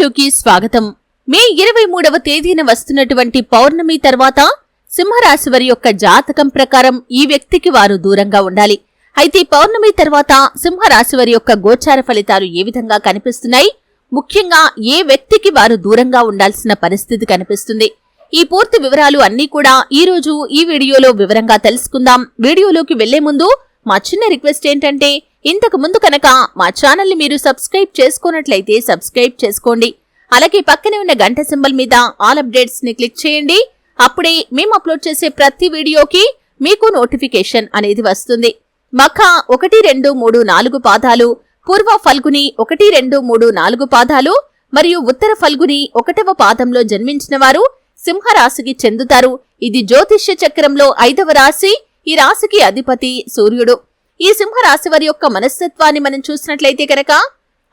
వీడియోలోకి స్వాగతం. మే ఇరవై మూడవ తేదీన వస్తున్నటువంటి పౌర్ణమి తర్వాత సింహరాశి వారి యొక్క జాతకం ప్రకారం ఈ వ్యక్తికి వారు దూరంగా ఉండాలి. అయితే పౌర్ణమి తర్వాత సింహరాశి వారి యొక్క గోచార ఫలితాలు ఏ విధంగా కనిపిస్తున్నాయి? ముఖ్యంగా ఏ వ్యక్తికి వారు దూరంగా ఉండాల్సిన పరిస్థితి కనిపిస్తుంది? ఈ పూర్తి వివరాలు అన్నీ కూడా ఈ రోజు ఈ వీడియోలో వివరంగా తెలుసుకుందాం. వీడియోలోకి వెళ్ళే ముందు మా చిన్న రిక్వెస్ట్ ఏంటంటే ఇంతకు ముందు కనుక మా ఛానల్ని మీరు సబ్స్క్రైబ్ చేసుకున్నట్లయితే సబ్స్క్రైబ్ చేసుకోండి. అలాగే పక్కనే ఉన్న గంట సింబల్ మీద ఆల్ అప్డేట్స్ని క్లిక్ చేయండి. అప్పుడే మేము అప్లోడ్ చేసే ప్రతి వీడియోకి మీకు నోటిఫికేషన్ అనేది వస్తుంది. మఖ ఒకటి రెండు మూడు నాలుగు పాదాలు పూర్వ ఫల్గుని ఒకటి రెండు మూడు నాలుగు పాదాలు మరియు ఉత్తర ఫల్గుని ఒకటవ పాదంలో జన్మించిన వారు సింహరాశికి చెందుతారు. ఇది జ్యోతిష్య చక్రంలో ఐదవ రాశి ఈ రాశికి అధిపతి సూర్యుడు. ఈ సింహరాశి వారి యొక్క మనస్తత్వాన్ని మనం చూసినట్లయితే కనుక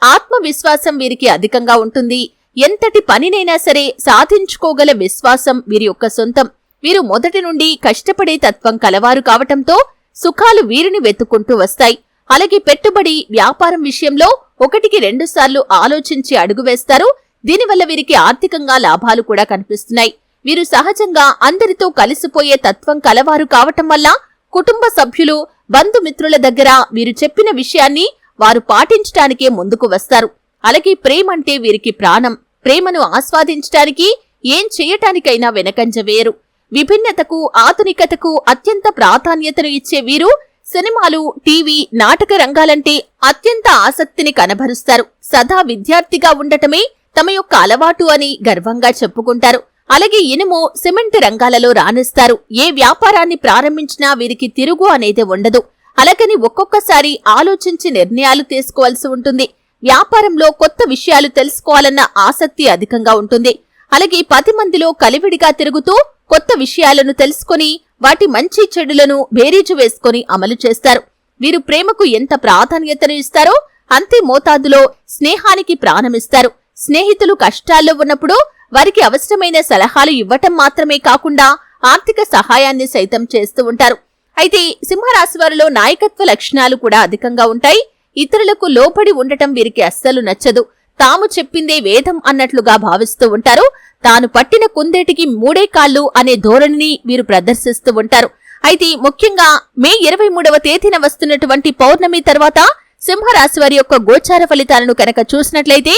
ఆత్మవిశ్వాసం వీరికి అధికంగా ఉంటుంది. ఎంతటి పనినైనా సరే సాధించుకోగల విశ్వాసం వీరి యొక్క సొంతం. వీరు మొదటి నుండి కష్టపడే తత్వం కలవారు కావటంతో సుఖాలు వీరిని వెతుక్కుంటూ వస్తాయి. అలాగే పెట్టుబడి వ్యాపారం విషయంలో ఒకటికి రెండు సార్లు ఆలోచించి అడుగు వేస్తారు. దీనివల్ల వీరికి ఆర్థికంగా లాభాలు కూడా కనిపిస్తున్నాయి. వీరు సహజంగా అందరితో కలిసిపోయే తత్వం కలవారు కావటం వల్ల కుటుంబ సభ్యులు బంధుమిత్రుల దగ్గర వీరు చెప్పిన విషయాన్ని వారు పాటించటానికే ముందుకు వస్తారు. అలాగే ప్రేమంటే వీరికి ప్రాణం. ప్రేమను ఆస్వాదించటానికి ఏం చేయటానికైనా వెనకంజ వేరు. విభిన్నతకు ఆధునికతకు అత్యంత ప్రాధాన్యతను ఇచ్చే వీరు సినిమాలు టీవీ నాటక రంగాలంటే అత్యంత ఆసక్తిని కనబరుస్తారు. సదా విద్యార్థిగా ఉండటమే తమ యొక్క అలవాటు అని గర్వంగా చెప్పుకుంటారు. అలాగే ఇనుము సిమెంట్ రంగాలలో రాణిస్తారు. ఏ వ్యాపారాన్ని ప్రారంభించినా వీరికి తిరుగు అనేది ఉండదు. అలాగని ఒక్కొక్కసారి ఆలోచించి నిర్ణయాలు తీసుకోవాల్సి ఉంటుంది. వ్యాపారంలో కొత్త విషయాలు తెలుసుకోవాలన్న ఆసక్తి అధికంగా ఉంటుంది. అలాగే పది మందిలో కలివిడిగా తిరుగుతూ కొత్త విషయాలను తెలుసుకొని వాటి మంచి చెడులను బేరీజు వేసుకొని అమలు చేస్తారు. వీరు ప్రేమకు ఎంత ప్రాధాన్యతను ఇస్తారో అంతే మోతాదులో స్నేహానికి ప్రాణమిస్తారు. స్నేహితులు కష్టాల్లో ఉన్నప్పుడు వారికి అవసరమైన సలహాలు ఇవ్వటం మాత్రమే కాకుండా ఆర్థిక సహాయాన్ని సైతం చేస్తూ ఉంటారు. అయితే సింహరాశి వారిలో నాయకత్వ లక్షణాలు కూడా అధికంగా ఉంటాయి. ఇతరులకు లోబడి ఉండటం వీరికి అస్సలు నచ్చదు. తాము చెప్పిందే వేదం అన్నట్లుగా భావిస్తూ ఉంటారు. తాను పట్టిన కుందేటికి మూడే కాళ్ళు అనే ధోరణిని వీరు ప్రదర్శిస్తూ ఉంటారు. అయితే ముఖ్యంగా మే ఇరవై మూడవ తేదీన వస్తున్నటువంటి పౌర్ణమి తర్వాత సింహరాశి వారి యొక్క గోచార ఫలితాలను కనుక చూసినట్లయితే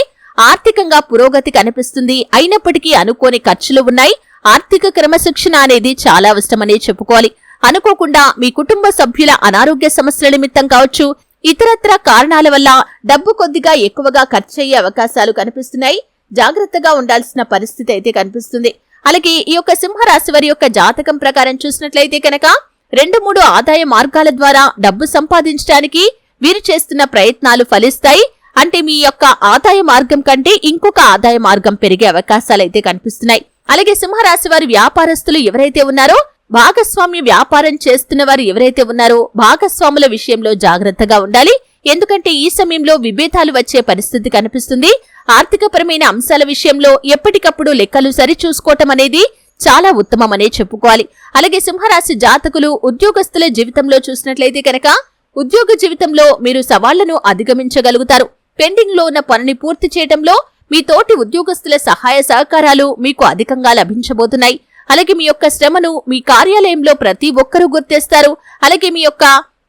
ఆర్థికంగా పురోగతి కనిపిస్తుంది. అయినప్పటికీ అనుకోని ఖర్చులు ఉన్నాయి. ఆర్థిక క్రమశిక్షణ అనేది చాలా అవసరమనే చెప్పుకోవాలి. అనుకోకుండా మీ కుటుంబ సభ్యుల అనారోగ్య సమస్యల నిమిత్తం కావచ్చు ఇతరత్ర కారణాల వల్ల డబ్బు కొద్దిగా ఎక్కువగా ఖర్చయ్యే అవకాశాలు కనిపిస్తున్నాయి. జాగ్రత్తగా ఉండాల్సిన పరిస్థితి అయితే కనిపిస్తుంది. అలాగే ఈ యొక్క సింహరాశి వారి యొక్క జాతకం ప్రకారం చూసినట్లయితే కనుక రెండు మూడు ఆదాయ మార్గాల ద్వారా డబ్బు సంపాదించడానికి వీరు చేస్తున్న ప్రయత్నాలు ఫలిస్తాయి. అంటే మీ యొక్క ఆదాయ మార్గం కంటే ఇంకొక ఆదాయ మార్గం పెరిగే అవకాశాలైతే కనిపిస్తున్నాయి. అలాగే సింహరాశి వారి వ్యాపారస్తులు ఎవరైతే ఉన్నారో భాగస్వామ్య వ్యాపారం చేస్తున్న వారు ఎవరైతే ఉన్నారో భాగస్వాముల విషయంలో జాగ్రత్తగా ఉండాలి. ఎందుకంటే ఈ సమయంలో విభేదాలు వచ్చే పరిస్థితి కనిపిస్తుంది. ఆర్థికపరమైన అంశాల విషయంలో ఎప్పటికప్పుడు లెక్కలు సరిచూసుకోవటం అనేది చాలా ఉత్తమమనే చెప్పుకోవాలి. అలాగే సింహరాశి జాతకులు ఉద్యోగస్తుల జీవితంలో చూసినట్లయితే కనుక ఉద్యోగ జీవితంలో మీరు సవాళ్ళను అధిగమించగలుగుతారు. పెండింగ్లో ఉన్న పనిని పూర్తి చేయడంలో మీ తోటి ఉద్యోగస్తుల సహాయ సహకారాలు మీకు అధికంగా లభించబోతున్నాయి. అలాగే మీ యొక్క శ్రమను మీ కార్యాలయంలో ప్రతి ఒక్కరూ గుర్తిస్తారు. అలాగే మీ యొక్క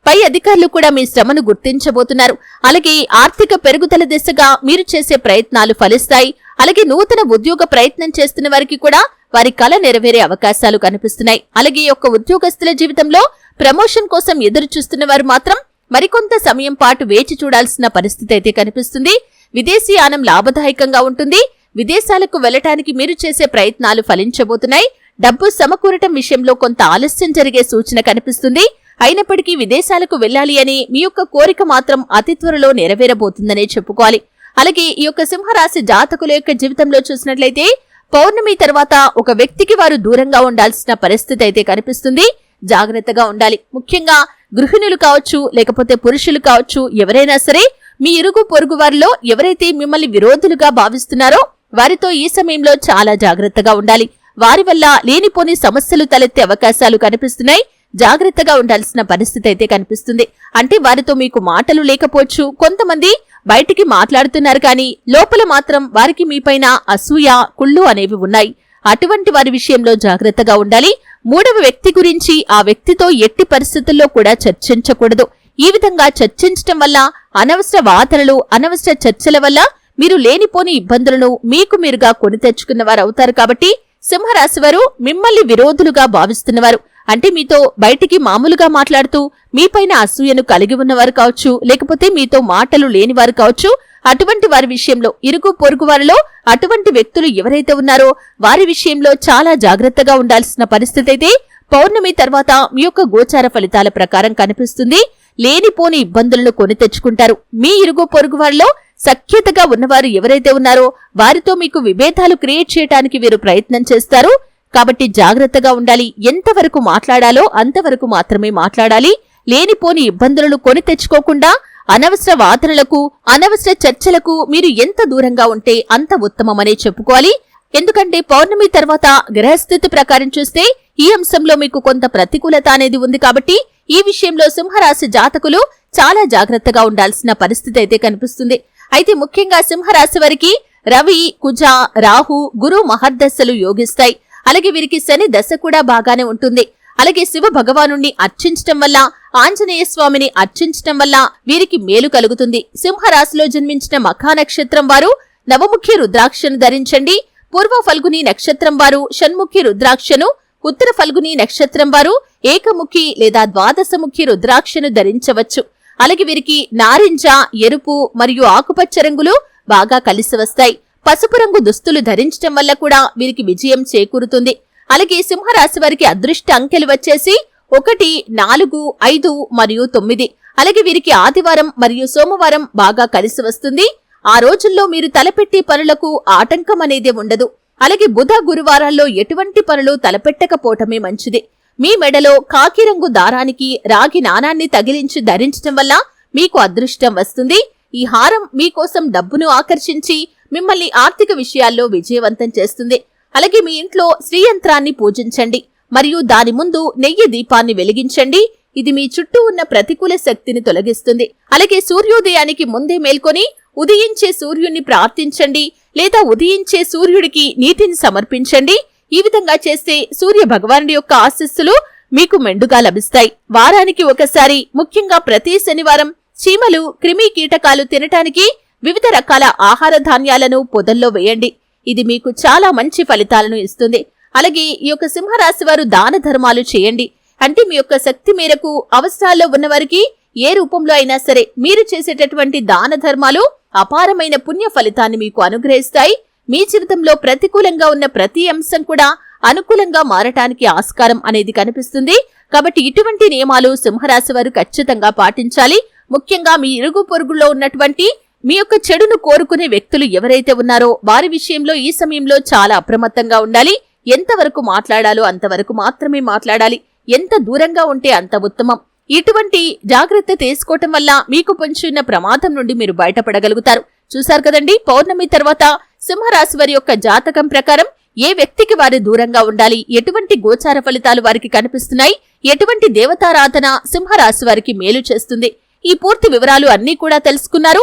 పై అధికారులు కూడా మీ శ్రమను గుర్తించబోతున్నారు. అలాగే ఆర్థిక పెరుగుదల దిశగా మీరు చేసే ప్రయత్నాలు ఫలిస్తాయి. అలాగే నూతన ఉద్యోగ ప్రయత్నం చేస్తున్న వారికి కూడా వారి కళ నెరవేరే అవకాశాలు కనిపిస్తున్నాయి. అలాగే ఈ యొక్క ఉద్యోగస్తుల జీవితంలో ప్రమోషన్ కోసం ఎదురు చూస్తున్న వారు మాత్రం మరికొంత సమయం పాటు వేచి చూడాల్సిన పరిస్థితి అయితే కనిపిస్తుంది. విదేశీయానం లాభదాయకంగా ఉంటుంది. విదేశాలకు వెళ్ళటానికి మీరు చేసే ప్రయత్నాలు ఫలించబోతున్నాయి. డబ్బు సమకూరటం విషయంలో కొంత ఆలస్యం జరిగే సూచన కనిపిస్తుంది. అయినప్పటికీ విదేశాలకు వెళ్ళాలి అని మీ యొక్క కోరిక మాత్రం అతి త్వరలో నెరవేరబోతుందనే చెప్పుకోవాలి. అలాగే ఈ యొక్క సింహరాశి జాతకుల యొక్క జీవితంలో చూసినట్లయితే పౌర్ణమి తర్వాత ఒక వ్యక్తికి వారు దూరంగా ఉండాల్సిన పరిస్థితి అయితే కనిపిస్తుంది. జాగ్రత్తగా ఉండాలి. ముఖ్యంగా గృహిణులు కావచ్చు లేకపోతే పురుషులు కావచ్చు ఎవరైనా సరే మీ ఇరుగు పొరుగు వారిలో ఎవరైతే మిమ్మల్ని విరోధులుగా భావిస్తున్నారో వారితో ఈ సమయంలో చాలా జాగ్రత్తగా ఉండాలి. వారి వల్ల లేనిపోని సమస్యలు తలెత్తే అవకాశాలు కనిపిస్తున్నాయి. జాగ్రత్తగా ఉండాల్సిన పరిస్థితి అయితే కనిపిస్తుంది. అంటే వారితో మీకు మాటలు లేకపోవచ్చు. కొంతమంది బయటికి మాట్లాడుతున్నారు కానీ లోపల మాత్రం వారికి మీపైన అసూయ కుళ్ళు అనేవి ఉన్నాయి. అటువంటి వారి విషయంలో జాగ్రత్తగా ఉండాలి. మూడవ వ్యక్తి గురించి ఆ వ్యక్తితో ఎట్టి పరిస్థితుల్లో కూడా చర్చించకూడదు. ఈ విధంగా చర్చించటం వల్ల అనవసర వాదనలు అనవసర చర్చల వల్ల మీరు లేనిపోని ఇబ్బందులను మీకు మీరుగా కొని తెచ్చుకున్న వారు అవుతారు కాబట్టి సింహరాశి వారు మిమ్మల్ని విరోధులుగా భావిస్తున్నవారు. అంటే మీతో బయటికి మామూలుగా మాట్లాడుతూ మీపైన అసూయను కలిగి ఉన్నవారు కావచ్చు లేకపోతే మీతో మాటలు లేనివారు కావచ్చు అటువంటి వారి విషయంలో ఇరుగు పొరుగు వారిలో అటువంటి వ్యక్తులు ఎవరైతే ఉన్నారో వారి విషయంలో చాలా జాగ్రత్తగా ఉండాల్సిన పరిస్థితి అయితే పౌర్ణమి తర్వాత మీ యొక్క గోచార ఫలితాల ప్రకారం కనిపిస్తుంది. లేనిపోని ఇబ్బందులను కొని తెచ్చుకుంటారు. మీ ఇరుగు పొరుగు వారిలో సఖ్యతగా ఉన్నవారు ఎవరైతే ఉన్నారో వారితో మీకు విభేదాలు క్రియేట్ చేయడానికి వీరు ప్రయత్నం చేస్తారు. కాబట్టి జాగ్రత్తగా ఉండాలి. ఎంతవరకు మాట్లాడాలో అంతవరకు మాత్రమే మాట్లాడాలి. లేనిపోని ఇబ్బందులను కొని తెచ్చుకోకుండా అనవసర వాదనలకు అనవసర చర్చలకు మీరు ఎంత దూరంగా ఉంటే అంత ఉత్తమమనే చెప్పుకోవాలి. ఎందుకంటే పౌర్ణమి తర్వాత గ్రహస్థితి ప్రకారం చూస్తే ఈ అంశంలో మీకు కొంత ప్రతికూలత అనేది ఉంది కాబట్టి ఈ విషయంలో సింహరాశి జాతకులు చాలా జాగ్రత్తగా ఉండాల్సిన పరిస్థితి అయితే కనిపిస్తుంది. అయితే ముఖ్యంగా సింహరాశి వారికి రవి కుజ రాహు గురు మహర్దశలు యోగిస్తాయి. అలాగే వీరికి శని దశ కూడా బాగానే ఉంటుంది. అలాగే శివ భగవాను అర్చించటం వల్ల ఆంజనేయ స్వామిని అర్చించటం వల్ల వీరికి మేలు కలుగుతుంది. సింహరాశిలో జన్మించిన మఖా నక్షత్రం వారు నవముఖి రుద్రాక్షను ధరించండి. పూర్వ ఫల్గుని నక్షత్రం వారు షణ్ముఖి రుద్రాక్షను ఉత్తర ఫల్గుని నక్షత్రం వారు ఏకముఖి లేదా ద్వాదశముఖి రుద్రాక్షను ధరించవచ్చు. అలాగే వీరికి నారింజ ఎరుపు మరియు ఆకుపచ్చ రంగులు బాగా కలిసి వస్తాయి. పసుపు రంగు దుస్తులు ధరించటం వల్ల కూడా వీరికి విజయం చేకూరుతుంది. అలాగే సింహరాశి వారికి అదృష్ట అంకెలు వచ్చేసి ఒకటి నాలుగు ఐదు మరియు తొమ్మిది. అలాగే వీరికి ఆదివారం మరియు సోమవారం బాగా కలిసి వస్తుంది. ఆ రోజుల్లో మీరు తలపెట్టే పనులకు ఆటంకం అనేది ఉండదు. అలాగే బుధ గురువారాల్లో ఎటువంటి పనులు తలపెట్టకపోవటమే మంచిది. మీ మెడలో కాకిరంగు దారానికి రాగి నాణాన్ని తగిలించి ధరించటం వల్ల మీకు అదృష్టం వస్తుంది. ఈ హారం మీకోసం డబ్బును ఆకర్షించి మిమ్మల్ని ఆర్థిక విషయాల్లో విజయవంతం చేస్తుంది. అలాగే మీ ఇంట్లో శ్రీయంత్రాన్ని పూజించండి. మరియు దాని ముందు నెయ్యి దీపాన్ని వెలిగించండి. ఇది మీ చుట్టూ ఉన్న ప్రతికూల శక్తిని తొలగిస్తుంది. అలాగే సూర్యోదయానికి ముందే మేల్కొని ఉదయించే సూర్యుణ్ణి ప్రార్థించండి. లేదా ఉదయించే సూర్యుడికి నీటిని సమర్పించండి. ఈ విధంగా చేస్తే సూర్య భగవానుడి యొక్క ఆశస్సులు మీకు మెండుగా లభిస్తాయి. వారానికి ఒకసారి ముఖ్యంగా ప్రతి శనివారం చీమలు క్రిమి కీటకాలు తినటానికి వివిధ రకాల ఆహార ధాన్యాలను పొదల్లో వేయండి. ఇది మీకు చాలా మంచి ఫలితాలను ఇస్తుంది. అలాగే ఈ యొక్క సింహరాశి వారు దాన ధర్మాలు చేయండి. అంటే మీ యొక్క శక్తి మేరకు అవసరాల్లో ఉన్నవారికి ఏ రూపంలో అయినా సరే మీరు చేసేటటువంటి దాన ధర్మాలు అపారమైన పుణ్య ఫలితాన్ని మీకు అనుగ్రహిస్తాయి. మీ జీవితంలో ప్రతికూలంగా ఉన్న ప్రతి అంశం కూడా అనుకూలంగా మారటానికి ఆస్కారం అనేది కనిపిస్తుంది. కాబట్టి ఇటువంటి నియమాలు సింహరాశి వారు ఖచ్చితంగా పాటించాలి. ముఖ్యంగా మీ ఇరుగు పొరుగులో ఉన్నటువంటి మీ యొక్క చెడును కోరుకునే వ్యక్తులు ఎవరైతే ఉన్నారో వారి విషయంలో ఈ సమయంలో చాలా అప్రమత్తంగా ఉండాలి. ఎంతవరకు మాట్లాడాలో అంతవరకు మాత్రమే మాట్లాడాలి. ఎంత దూరంగా ఉంటే అంత ఉత్తమం. ఇటువంటి జాగ్రత్త తీసుకోవటం వల్ల మీకు పొంచున్న ప్రమాదం నుండి మీరు బయటపడగలుగుతారు. చూశారు కదండి? పౌర్ణమి తర్వాత సింహరాశి వారి యొక్క జాతకం ప్రకారం ఏ వ్యక్తికి వారు దూరంగా ఉండాలి? ఎటువంటి గోచార ఫలితాలు వారికి కనిపిస్తున్నాయి? ఎటువంటి దేవతారాధన సింహరాశి వారికి మేలు చేస్తుంది? ఈ పూర్తి వివరాలు అన్నీ కూడా తెలుసుకున్నారు.